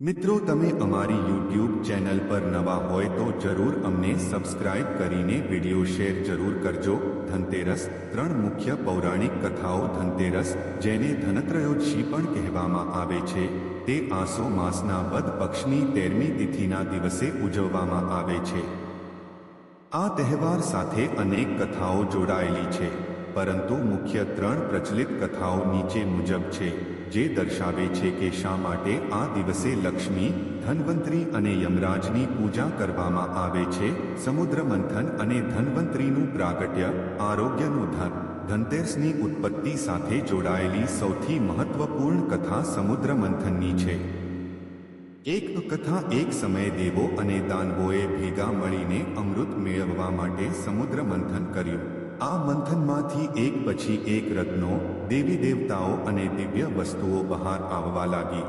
મિત્રો, તમે અમારી યુટ્યુબ ચેનલ પર નવા હોય તો જરૂર અમને સબસ્ક્રાઇબ કરીને વિડિયો શેર જરૂર કરજો. ધનતેરસ ત્રણ મુખ્ય પૌરાણિક કથાઓ ધનતેરસ, જેને ધનત્રયોદશી પણ કહેવામાં આવે છે. તે આસો માસના વદ પક્ષની તેરમી તિથિના દિવસે ઉજવવામાં આવે છે. આ તહેવાર સાથે અનેક કથાઓ જોડાયેલી છે. પરંતુ મુખ્ય ત્રણ પ્રચલિત કથાઓ નીચે મુજબ છે, જે દર્શાવે છે કે શા માટે આ દિવસે લક્ષ્મી, ધનવંતરી અને યમરાજની પૂજા કરવામાં આવે છે, સમુદ્ર મંથન અને ધનવંતરીનું પ્રાગટ્ય, આરોગ્યનું ધન. ધનતેરસની ઉત્પત્તિ સાથે જોડાયેલી સૌથી મહત્વપૂર્ણ કથા સમુદ્ર મંથનની છે. એક કથા એક સમયે દેવો અને દાનવોએ ભેગા મળીને અમૃત મેળવવા માટે સમુદ્ર મંથન કર્યું. આ મંથનમાંથી એક પછી એક રત્નો, દેવી દેવતાઓ અને દિવ્ય વસ્તુઓ બહાર આવવા લાગી.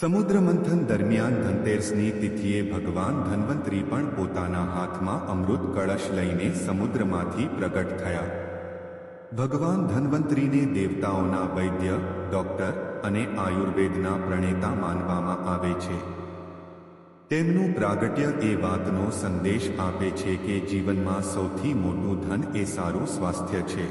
સમુદ્ર મંથન દરમિયાન ધનતેરસની તિથિએ ભગવાન ધન્વંતરી પણ પોતાના હાથમાં અમૃત કળશ લઈને સમુદ્રમાંથી પ્રગટ થયા. ભગવાન ધન્વંતરીને દેવતાઓના વૈદ્ય, ડોક્ટર અને આયુર્વેદના પ્રણેતા માનવામાં આવે છે. તેમનું પ્રાગટ્ય એ વાતનો સંદેશ આપે છે કે જીવનમાં સૌથી મોટું ધન એ સારું સ્વાસ્થ્ય છે.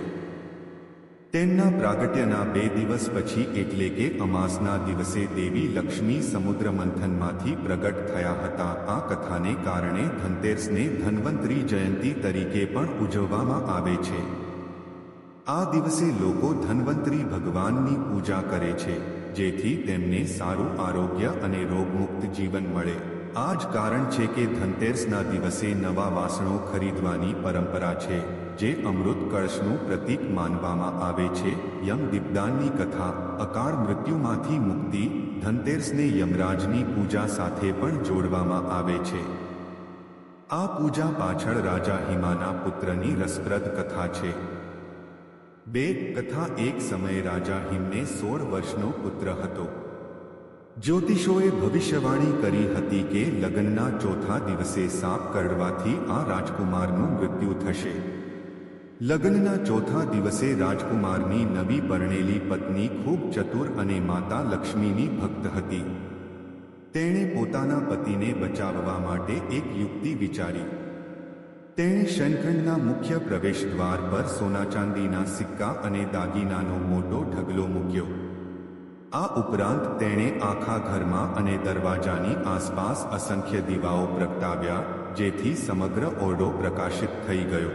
તેમના પ્રાગટ્યના બે દિવસ પછી એટલે કે અમાસના દિવસે દેવી લક્ષ્મી સમુદ્ર મંથનમાંથી પ્રગટ થયા હતા. આ કથાને કારણે ધનતેરસને ધન્વંતરી જયંતી તરીકે પણ ઉજવવામાં આવે છે. આ દિવસે લોકો ધન્વંતરી ભગવાનની પૂજા કરે છે, જેથી તેમને સારું આરોગ્ય અને રોગમુક્ત જીવન મળે. આ જ કારણ છે કે ધનતેરસના દિવસે નવા વાસણો ખરીદવાની પરંપરા છે, જે અમૃત કળશનું પ્રતીક માનવામાં આવે છે. યમ દીપદાનની કથા, અકાળ મૃત્યુમાંથી મુક્તિ, ધનતેરસને યમરાજની પૂજા સાથે પણ જોડવામાં આવે છે. આ પૂજા પાછળ રાજા હિમાના પુત્રની રસપ્રદ કથા છે. બે કથા એક સમયે રાજા હિમને સોળ વર્ષનો પુત્ર હતો. જ્યોતિષોએ ભવિષ્યવાણી કરી હતી કે લગ્નના ચોથા દિવસે સાપ કરડવાથી આ રાજકુમારનું મૃત્યુ થશે. લગ્નના ચોથા દિવસે રાજકુમારની નવી પરણેલી પત્ની ખૂબ ચતુર અને માતા લક્ષ્મીની ભક્ત હતી. તેણે પોતાના પતિને બચાવવા માટે એક યુક્તિ વિચારી. તેણે શનખંડના મુખ્ય પ્રવેશ દ્વાર પર સોના ચાંદીના સિક્કા અને દાગીનાનો મોટો ઢગલો મૂક્યો. આ ઉપરાંત તેણે આખા ઘરમાં અને દરવાજાની આસપાસ અસંખ્ય દીવાઓ પ્રગટાવ્યા, જેથી સમગ્ર ઓરડો પ્રકાશિત થઈ ગયો.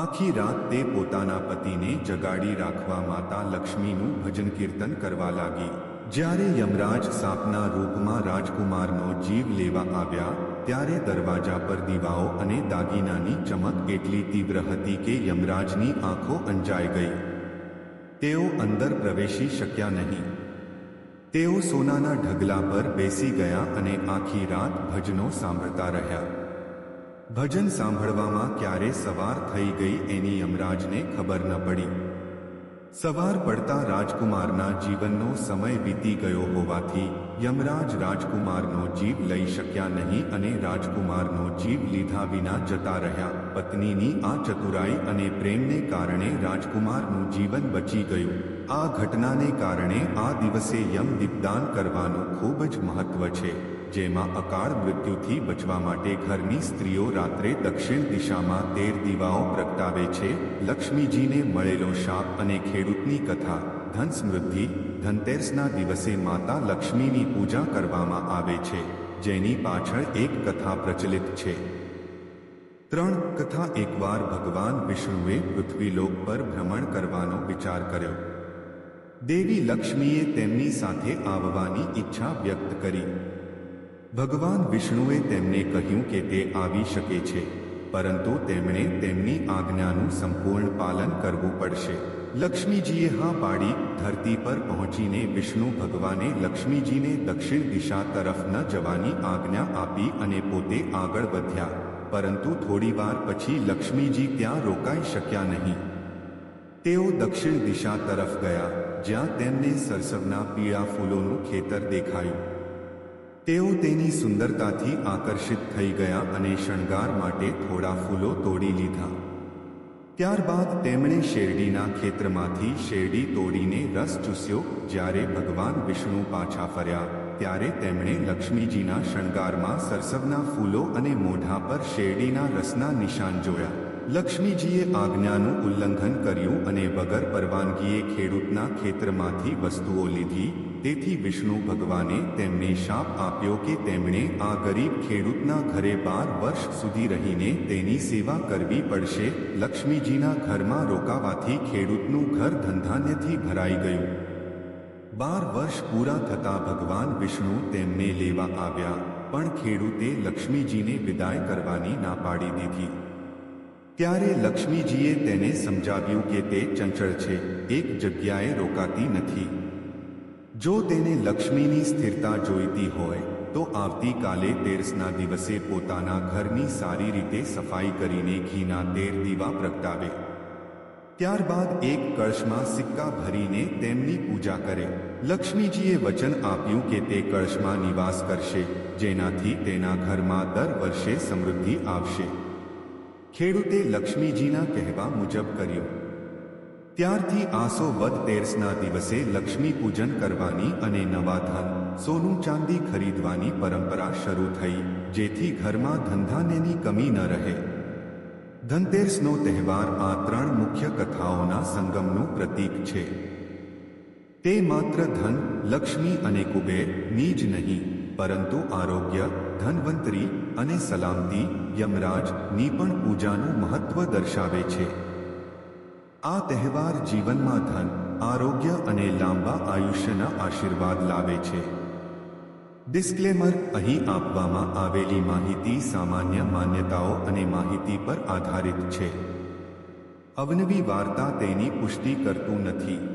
આખી રાત તે પોતાના પતિને જગાડી રાખવા માતા લક્ષ્મીનું ભજન કીર્તન કરવા લાગી. જ્યારે યમરાજ સાપના રૂપમાં રાજકુમારનો જીવ લેવા આવ્યા, ત્યારે દરવાજા પર દીવાઓ અને દાગીનાની ચમક એટલી તીવ્ર હતી કે યમરાજની આંખો અંજાઈ ગઈ. તેઓ અંદર પ્રવેશી શક્યા નહીં. તેઓ સોનાના ઢગલા પર બેસી ગયા અને આખી રાત ભજનો સાંભળતા રહ્યા. ભજન સાંભળવામાં ક્યારે સવાર થઈ ગઈ એની યમરાજને ખબર ન પડી. સવાર પડતા રાજકુમારના જીવનનો સમય વીતી ગયો હોવાથી યમરાજ રાજકુમારનો જીવ લઈ શક્યા નહીં અને રાજકુમારનો જીવ લીધા વિના જતા રહ્યા. પત્નીની આ ચતુરાઈ અને પ્રેમને કારણે રાજકુમારનું જીવન બચી ગયું. આ ઘટનાને કારણે આ દિવસે યમ દીપદાન કરવાનું ખૂબ જ મહત્વ છે. જેમાં અકાળ મૃત્યુથી બચવા માટે ઘરની સ્ત્રીઓ રાત્રે દક્ષિણ દિશામાં તેર દીવાઓ પ્રગટાવે છે. લક્ષ્મીજીને મળેલો શાપ અને ખેડૂતની કથા, ધન સમૃદ્ધિ, ધનતેરસના દિવસે માતા લક્ષ્મીની પૂજા કરવામાં આવે છે, જેની પાછળ એક કથા પ્રચલિત છે. ત્રણ કથા એકવાર ભગવાન વિષ્ણુએ પૃથ્વીલોક પર ભ્રમણ કરવાનો વિચાર કર્યો. દેવી લક્ષ્મીએ તેમની સાથે આવવાની ઈચ્છા વ્યક્ત કરી. ભગવાન વિષ્ણુએ તેમને કહ્યું કે તે આવી શકે છે, પરંતુ તેમણે તેમની આજ્ઞાનું સંપૂર્ણ પાલન કરવું પડશે. લક્ષ્મીજીએ હા પાડી, ધરતી પર પહોંચીને વિષ્ણુ ભગવાને લક્ષ્મીજીને દક્ષિણ દિશા તરફ ન જવાની આજ્ઞા આપી અને પોતે આગળ વધ્યા. પરંતુ થોડીવાર પછી લક્ષ્મીજી ત્યાં રોકાઈ શક્યા નહીં. તેઓ દક્ષિણ દિશા તરફ ગયા, જ્યાં તેમને સરસવના પીળા ફૂલોનું ખેતર દેખાયું. તેઓ તેની સુંદરતાથી આકર્ષિત થઈ ગયા અને શણગાર માટે થોડા ફૂલો તોડી લીધા. ત્યારબાદ તેમણે શેરડીના ખેતરમાંથી શેરડી તોડીને રસ ચૂસ્યો. જ્યારે ભગવાન વિષ્ણુ પાછા ફર્યા, ત્યારે તેમણે લક્ષ્મીજીના શણગારમાં સરસવના ફૂલો અને મોઢા પર શેરડીના રસના નિશાન જોયા. લક્ષ્મીજીએ આજ્ઞાનું ઉલ્લંઘન કર્યું અને વગર પરવાનગીએ ખેડૂતના ખેતરમાંથી વસ્તુઓ લીધી. તેથી વિષ્ણુ ભગવાને તેમને શાપ આપ્યો કે તેમણે આ ગરીબ ખેડૂતના ઘરે બાર વર્ષ સુધી રહીને તેની સેવા કરવી પડશે. લક્ષ્મીજીના ઘરમાં રોકાવાથી ખેડૂતનું ઘર ધંધાન્યથી ભરાઈ ગયું. બાર વર્ષ પૂરા થતા ભગવાન વિષ્ણુ તેમને લેવા આવ્યા, પણ ખેડૂતે લક્ષ્મીજીને વિદાય કરવાની ના પાડી દીધી. ત્યારે લક્ષ્મીજીએ તેને સમજાવ્યું કે તે ચંચળ છે, એક જગ્યાએ રોકાતી નથી. જો તેને લક્ષ્મીની સ્થિરતા જોઈતી હોય, તો આવતીકાલે તેરસના દિવસે પોતાના ઘરની સારી રીતે સફાઈ કરીને ઘીના તેર દીવા પ્રગટાવે. ત્યારબાદ એક કળશમાં સિક્કા ભરીને તેમની પૂજા કરે. લક્ષ્મીજીએ વચન આપ્યું કે તે કળશમાં નિવાસ કરશે, જેનાથી તેના ઘરમાં દર વર્ષે સમૃદ્ધિ આવશે. ખેડૂતે લક્ષ્મીજીના કહેવા મુજબ કર્યું. ત્યારથી આસો વદ તેરસના દિવસે લક્ષ્મી પૂજન કરવાની અને નવા ધન, સોનું ચાંદી ખરીદવાની પરંપરા શરૂ થઈ, જેથી ઘરમાં ધંધાનેની કમી ન રહે. ધનતેરસનો તહેવાર આ ત્રણ મુખ્ય કથાઓના સંગમનું પ્રતીક છે. તે માત્ર ધન, લક્ષ્મી અને કુબેરની જ નહીં પરંતુ આરોગ્ય, ધનવંતરી અને સલામતી યમરાજની પણ પૂજાનું મહત્વ દર્શાવે છે. આ તહેવાર જીવનમાં ધન, આરોગ્ય અને લાંબા આયુષ્યના આશીર્વાદ લાવે છે. ડિસ્ક્લેમર અહીં આપવામાં આવેલી માહિતી સામાન્ય માન્યતાઓ અને માહિતી પર આધારિત છે. અવનવી વાર્તા તેની પુષ્ટિ કરતું નથી.